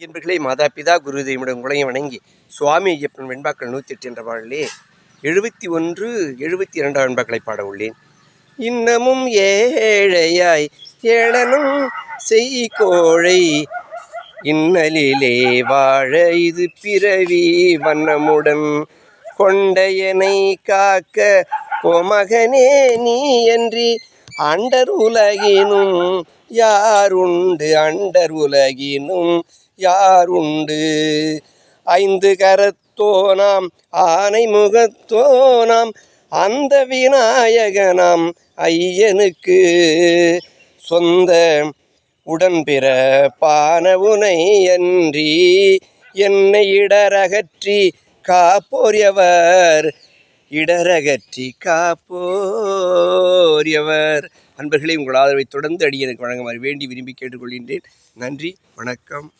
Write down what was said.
என்பர்களே மாதா பிதா குரு தெய்வமிடம் உங்களையும் வணங்கி சுவாமி ஐயப்பன் வெண்பாக்கள் நூற்றி எட்டு என்ற பாடலே எழுபத்தி ஒன்று எழுபத்தி இரண்டாம் வெண்பாக்களை பாட உள்ளேன். இன்னமும் ஏழையாய் ஏழனும் செய் கோழை இன்னலிலே வாழ இது பிறவி வண்ணமுடன் கொண்டையனை காக்க கோமகனே நீ என்று அண்டர் உலகினும் யாருண்டு அண்டர் உலகினும்? யாருண்டு? ஐந்து கரத்தோனாம் ஆனை முகத்தோனாம் அந்த விநாயகனாம் ஐயனுக்கு. சொந்த உடன்பிற பானவுனை அன்றி என்னை இடரகற்றி காப்போர் எவர்? இடரகற்றி காப்போரியவர் அன்பர்களே உங்கள் ஆதரவை தொடர்ந்து அடியனுக்கு வழங்குமாறு வேண்டி விரும்பி கேட்டுக்கொள்கின்றேன். நன்றி வணக்கம்.